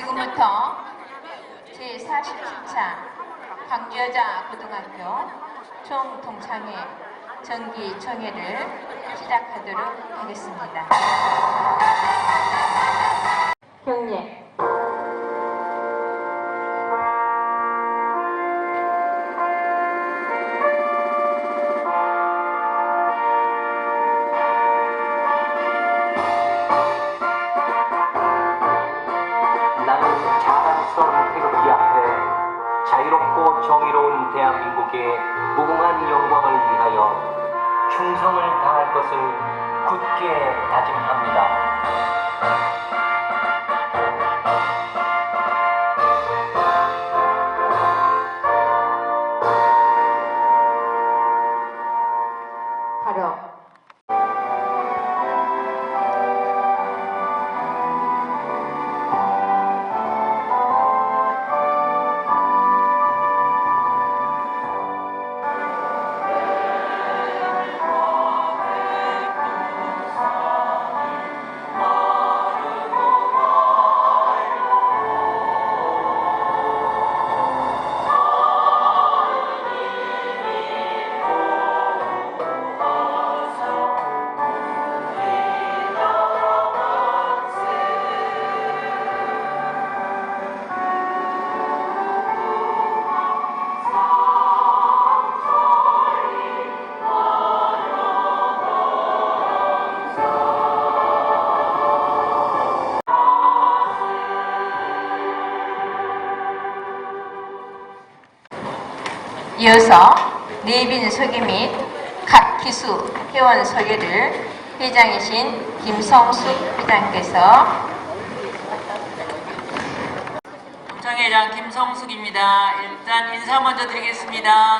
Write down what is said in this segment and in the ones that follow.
지금부터 제47차 광주여자 고등학교 총동창회 정기총회를 시작하도록 하겠습니다. 경례. 굳게 다짐합니다. 이어서 내빈 소개 및 각 기수 회원 소개를 회장이신 김성숙 회장께서 동창회장 김성숙입니다. 일단 인사 먼저 드리겠습니다.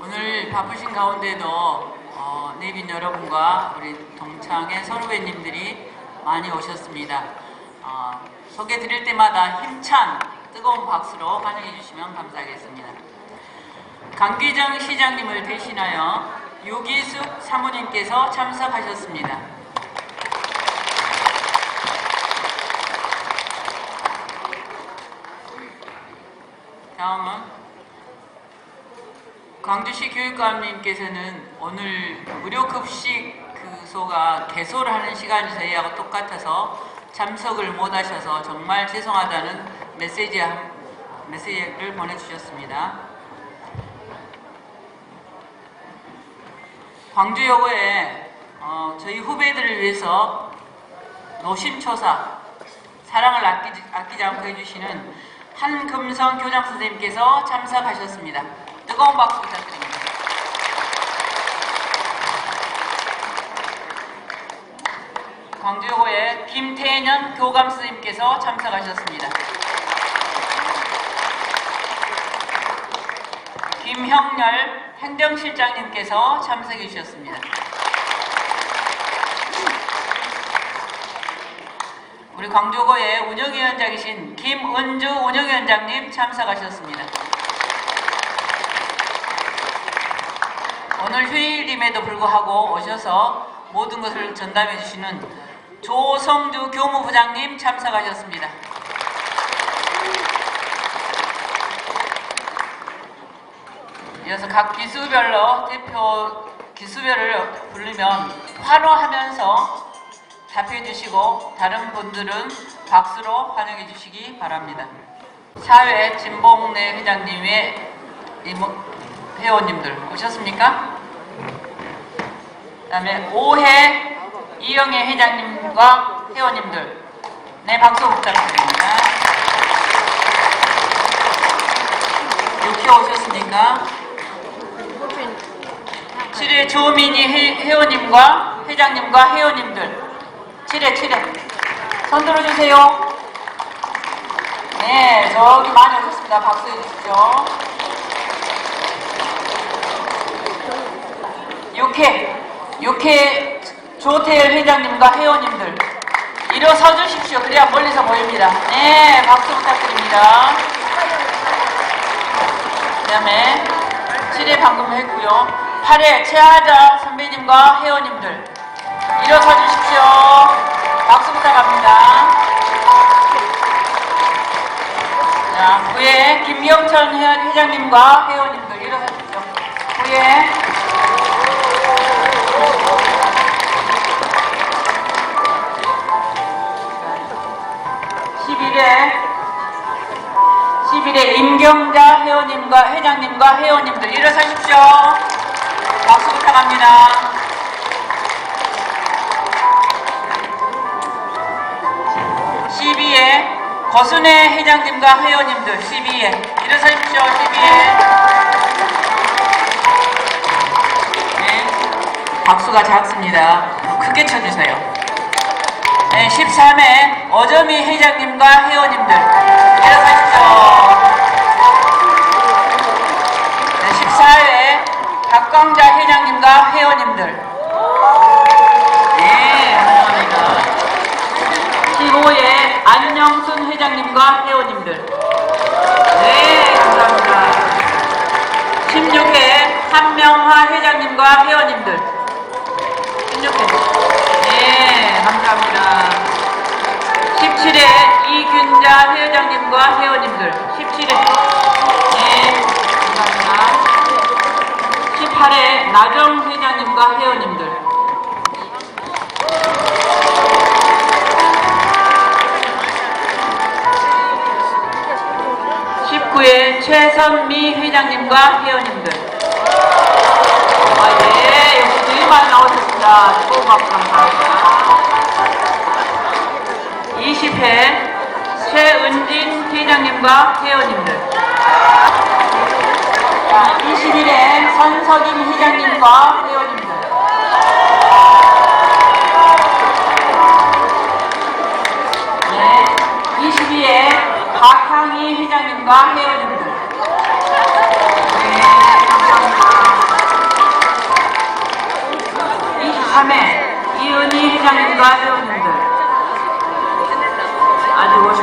오늘 바쁘신 가운데도 어, 내빈 여러분과 우리 동창회 선후배님들이 많이 오셨습니다. 어, 소개 드릴 때마다 힘찬 뜨거운 박수로 환영해 주시면 감사하겠습니다. 강기정 시장님을 대신하여 유기숙 사모님께서 참석하셨습니다. 다음은 광주시 교육감님께서는 오늘 무료급식 그소가 개소를 하는 시간이 저희하고 똑같아서 참석을 못하셔서 정말 죄송하다는 메시지 한- 메시지를 보내주셨습니다. 광주여고에 어, 저희 후배들을 위해서 노심초사 사랑을 아끼지, 아끼지 않고 해주시는 한금성 교장 선생님께서 참석하셨습니다. 뜨거운 박수 부탁드립니다. 광주여고에 김태년 교감 선생님께서 참석하셨습니다. 김형렬 행정실장님께서 참석해 주셨습니다. 우리 광주고의 운영위원장이신 김은주 운영위원장님 참석하셨습니다. 오늘 휴일임에도 불구하고 오셔서 모든 것을 전담해 주시는 조성주 교무부장님 참석하셨습니다. 이어서 각 기수별로 대표 기수별을 부르면 환호하면서 답해 주시고 다른 분들은 박수로 환영해 주시기 바랍니다. 사회 진봉래 회장님의 회원님들 오셨습니까? 그 다음에 오해 이영애 회장님 과 회원님들 네 박수 부탁드립니다. 육회 오셨습니까? 7회 조민희 회, 회원님과 회장님과 회원님들 7회 7회 손 들어주세요. 네 저기 많이 오셨습니다. 박수 해 주시죠. 6회 6회 조태열 회장님과 회원님들 일어서 주십시오. 그래야 멀리서 보입니다. 네, 박수 부탁드립니다. 그 다음에 7회 방금 했고요. 8회 최하자 선배님과 회원님들 일어서 주십시오. 박수 부탁합니다. 자, 9회 김영천 회- 회장님과 회원님들 일어서 주십시오. 9회 11회 11회 임경자 회원님과 회장님과 회원님들 일어서십시오. 박수 부탁합니다. 12회 거순회 회장님과 회원님들 12회 일어서십시오. 12회 네, 박수가 작습니다. 크게 쳐주세요. 네, 13회 어점이 회장님과 회원님들 일어서십시오. 네, 14회 박광자 회장님과 회원님들 네, 감사합니다. 15회 안영순 회장님과 회원님들 네, 감사합니다. 16회 한명화 회장님과 회원님들 16회 네, 감사합니다. 17회 이균자 회장님과 회원님들 17회 네, 감사합니다. 18회 나정 회장님과 회원님들 십구회 최선미 회장님과 회원님들 아, 예, 역시 많이 나오셨습니다. 수고 감사합니다. 회장님과 회원님들 21회 선석임 회장님과 회원님들 네, 22회 박항희 회장님과 회원님들 네, 감사합니다. 23회 이은희 회장님과 회원님들 오시고 계신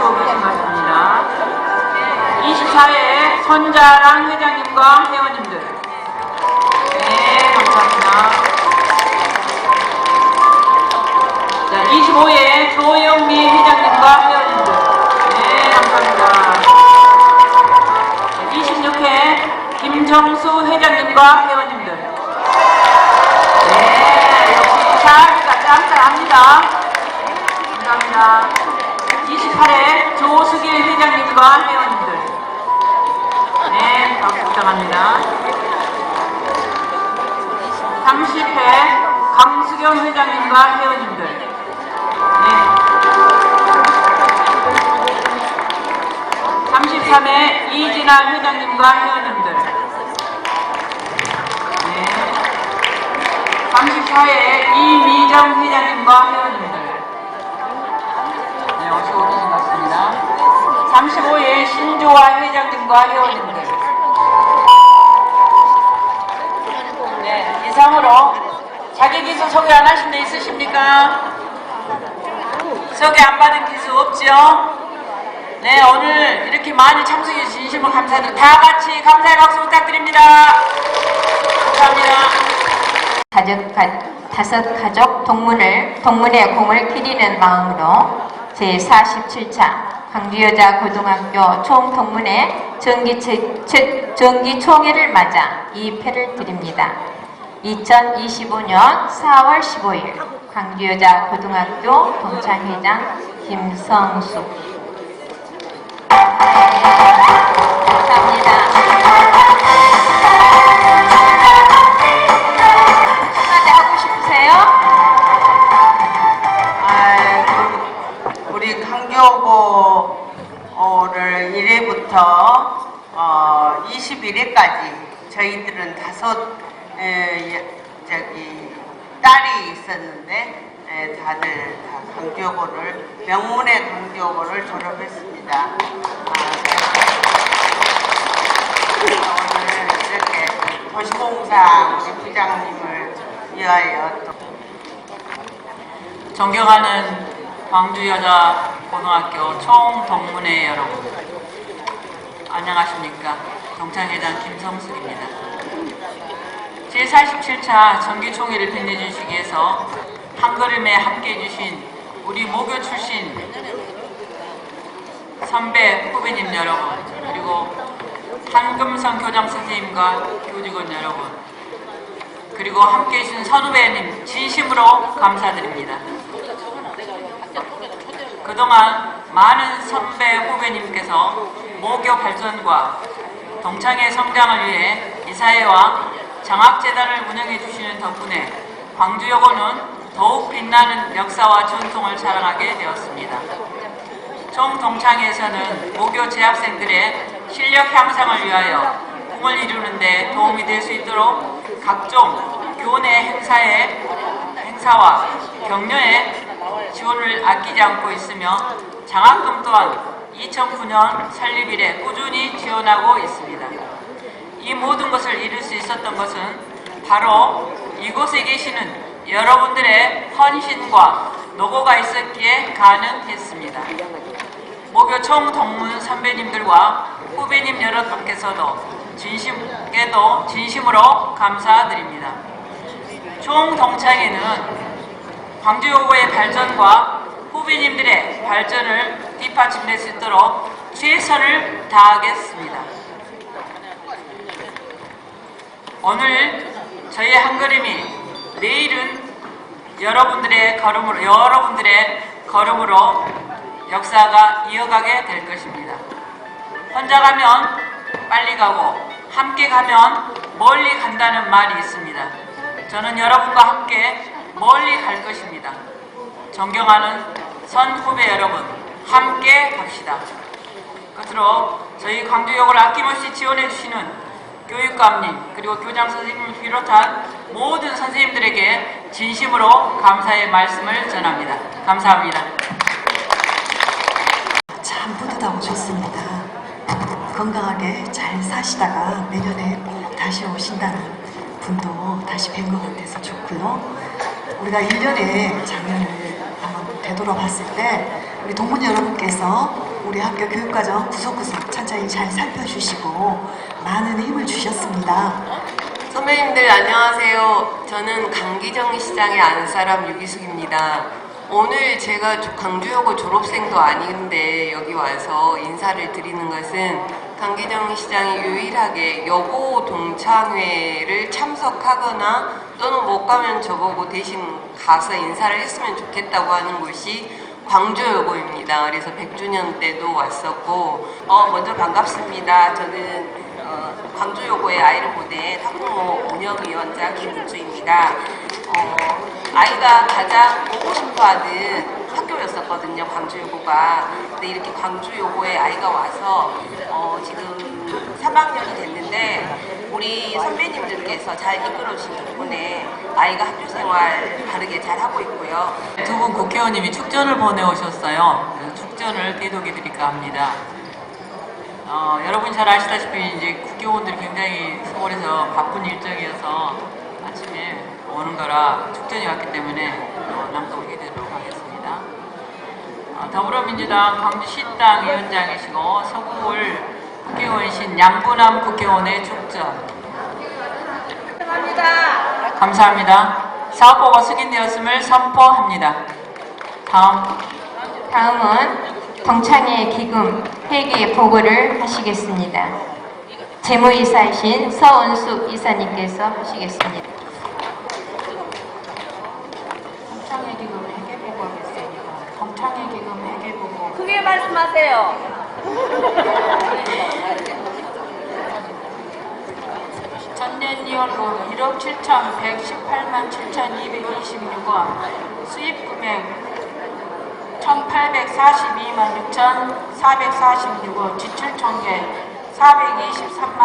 24회 손자랑 회장님과 회원님들 네 감사합니다. 자 25회 조영미 회장님과 회원님들 네 감사합니다. 26회 김정수 회장님과 회원님들 네, 역시 이사가 짱짱합니다. 감사합니다. 28회 조수길 회장님과 회원님들. 네, 박수 부탁합니다. 30회 강수경 회장님과 회원님들. 네. 33회 이진아 회장님과 회원님들. 네. 34회 이미정 회장님과 회원님들. 네, 어서 오신 것 같습니다. 35회 신조아 회장님과 회원님들. 네, 이상으로 자기 기수 소개 안 하신 데 있으십니까? 소개 안 받은 기수 없죠? 네, 오늘 이렇게 많이 참석해 주신 진심으로 감사드립니다. 다 같이 감사의 박수 부탁드립니다. 감사합니다. 가족, 가, 다섯 가족 동문을, 동문의 공을 기리는 마음으로 제47차 광주여자 고등학교 총동문회 정기 총회를 맞아 이 패를 드립니다. 2025년 4월 15일 광주여자 고등학교 동창회장 김성숙. 우리 강교고를 1회부터 어, 21회까지 저희들은 다섯 에, 예, 저기 딸이 있었는데 에, 다들 다 강교고를 명문의 강교고를 졸업했습니다. 아, 오늘 이렇게 도시공사 우리 부장님을 위하여 또 존경하는 광주여자고등학교 총동문회 여러분 안녕하십니까 동창회장 김성숙입니다. 제47차 정기총회를 빛내주시기 위해서 한 걸음에 함께해 주신 우리 모교 출신 선배 후배님 여러분 그리고 한금성 교장 선생님과 교직원 여러분 그리고 함께해 주신 선후배님 진심으로 감사드립니다. 그동안 많은 선배 후배님께서 모교 발전과 동창회 성장을 위해 이사회와 장학재단을 운영해 주시는 덕분에 광주여고는 더욱 빛나는 역사와 전통을 자랑하게 되었습니다. 총동창회에서는 모교 재학생들의 실력 향상을 위하여 꿈을 이루는 데 도움이 될 수 있도록 각종 교내 행사에 행사와 격려에 지원을 아끼지 않고 있으며 장학금 또한 2009년 설립 이래 꾸준히 지원하고 있습니다. 이 모든 것을 이룰 수 있었던 것은 바로 이곳에 계시는 여러분들의 헌신과 노고가 있었기에 가능했습니다. 목요총 동문 선배님들과 후배님 여러분께서도 진심께도 진심으로 감사드립니다. 총 동창회는 광주여고의 발전과 후배님들의 발전을 뒷받침될 수 있도록 최선을 다하겠습니다. 오늘 저희 한 걸음이 내일은 여러분들의 걸음으로 여러분들의 걸음으로 역사가 이어가게 될 것입니다. 혼자 가면 빨리 가고 함께 가면 멀리 간다는 말이 있습니다. 저는 여러분과 함께 멀리 갈 것입니다. 존경하는 선 후배 여러분, 함께 갑시다. 끝으로 저희 광주역을 아낌없이 지원해 주시는 교육감님 그리고 교장 선생님을 비롯한 모든 선생님들에게 진심으로 감사의 말씀을 전합니다. 감사합니다. 참 뿌듯하고 좋습니다. 건강하게 잘 사시다가 내년에 꼭 다시 오신다는 분도 다시 뵌 것 같아서 좋고요. 우리가 1년에 작년을 한번 되돌아봤을 때 우리 동문 여러분께서 우리 학교 교육과정 구석구석 천천히 잘 살펴주시고 많은 힘을 주셨습니다. 선배님들 안녕하세요. 저는 강기정 시장의 안사람 유기숙입니다. 오늘 제가 광주여고 졸업생도 아닌데 여기 와서 인사를 드리는 것은 강기정 시장이 유일하게 여고 동창회를 참석하거나 또는 못 가면 저보고 대신 가서 인사를 했으면 좋겠다고 하는 곳이 광주여고입니다. 그래서 100주년 때도 왔었고 어, 먼저 반갑습니다. 저는 어, 광주여고의 아이를 보낸 학부모 운영위원장 김은주입니다. 어, 아이가 가장 보고 싶어하는 학교였었거든요, 광주여고가. 근데 이렇게 광주여고에 아이가 와서 어, 지금 3학년이 됐는데 우리 선배님들께서 잘 이끌어주신 덕분에 아이가 학교 생활 바르게 잘 하고 있고요. 두 분 국회의원님이 축전을 보내오셨어요. 축전을 대독해 드릴까 합니다. 어, 여러분이 잘 아시다시피 이제 국회의원들이 굉장히 서울에서 바쁜 일정이어서 아침에 오는 거라 축전이 왔기 때문에 어, 낭독을 해드리도록 하겠습니다. 어, 더불어민주당 광주시당 위원장이시고 서구울 국회의원이신 양분남 국회의원의 축전 감사합니다. 사업보고 승인되었음을 선포합니다. 다음 다음은 동창회 기금 회계 보고를 하시겠습니다. 재무이사이신 서은숙 이사님께서 하시겠습니다. 동창회 기금 회계 보고 하겠습니다. 동창회 기금 회계 보고 크게 말씀하세요. 전년 2월로 1억 7,118만 7,226원 수입 금액 1,842만 6,446원 지출 총계 423만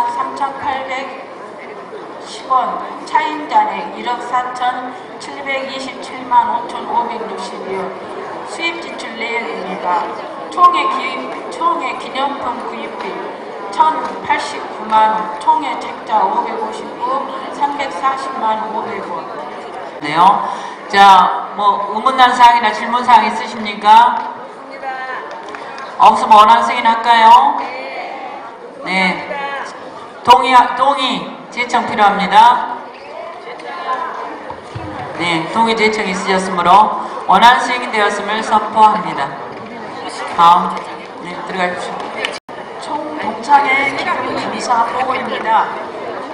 3,810원 차임 잔액 1억 4,727만 5,562원 수입 지출 내역입니다. 총회 기, 총회 기념품 구입비 1,089만 원, 총회 책자 559, 340만 500원. 네요. 자, 뭐 의문난 사항이나 질문 사항 있으십니까? 없으면 원한 승인 할까요? 네. 동의 동의 제청 필요합니다. 네, 동의 제청 있으셨으므로 원안 승인되었음을 선포합니다. 다음, 네, 들어가십시오. 총 동창회 기금 감사 보고입니다.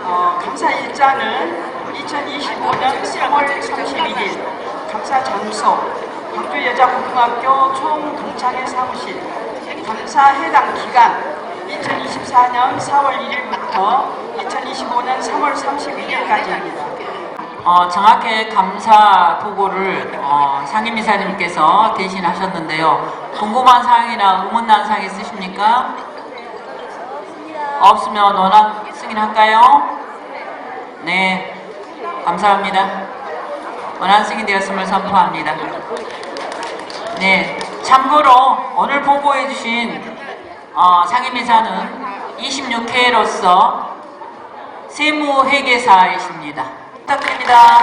어, 감사 일자는 2025년 3월 31일 감사 장소 광주여자고등학교 총 동창회 사무실 감사 해당 기간 2024년 4월 1일부터 2025년 3월 31일까지입니다. 어, 정확하게 감사 보고를 어, 상임이사님께서 대신하셨는데요. 궁금한 사항이나 의문난 사항 있으십니까? 없으면 원안 승인할까요? 네, 감사합니다. 원안 승인되었음을 선포합니다. 네, 참고로 오늘 보고해 주신 어, 상임이사는 26회로서 세무회계사이십니다. 부탁드립니다.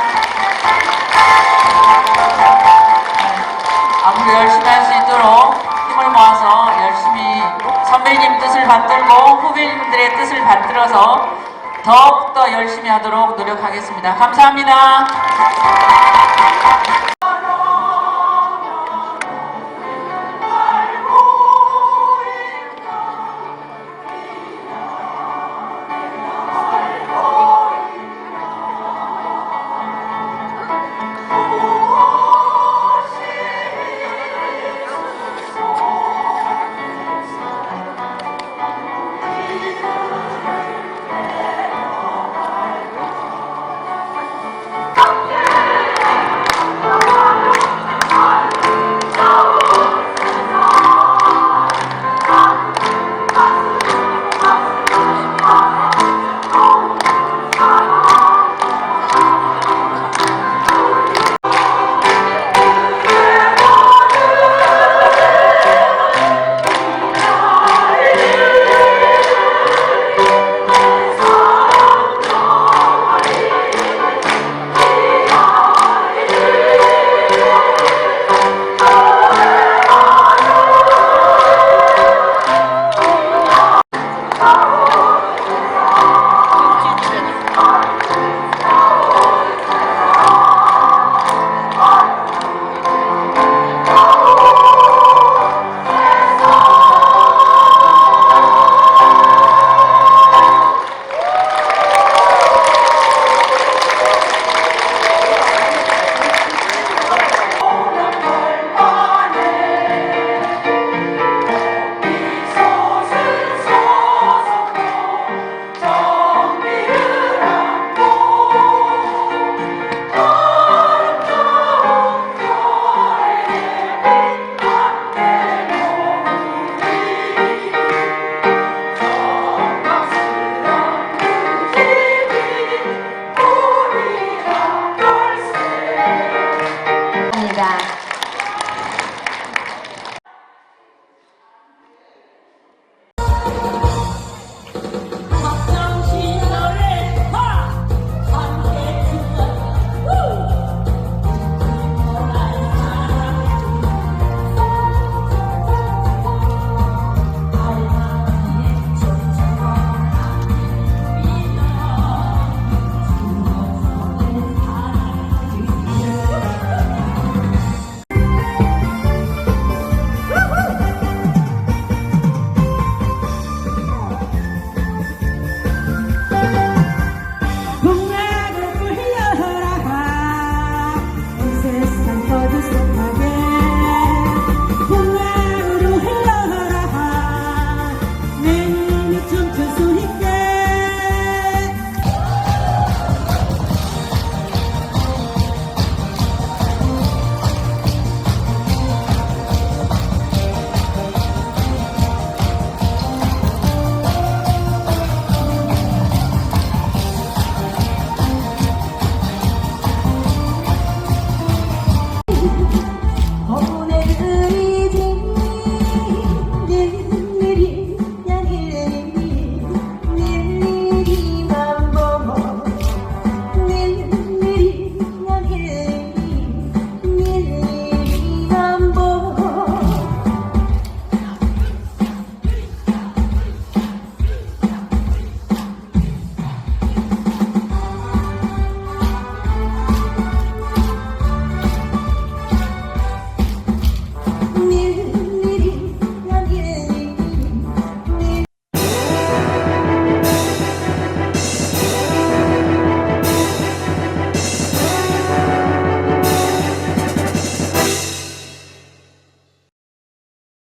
앞으로 열심히 할 수 있도록 힘을 모아서 열심히 선배님 뜻을 받들고 후배님들의 뜻을 받들어서 더욱더 열심히 하도록 노력하겠습니다. 감사합니다.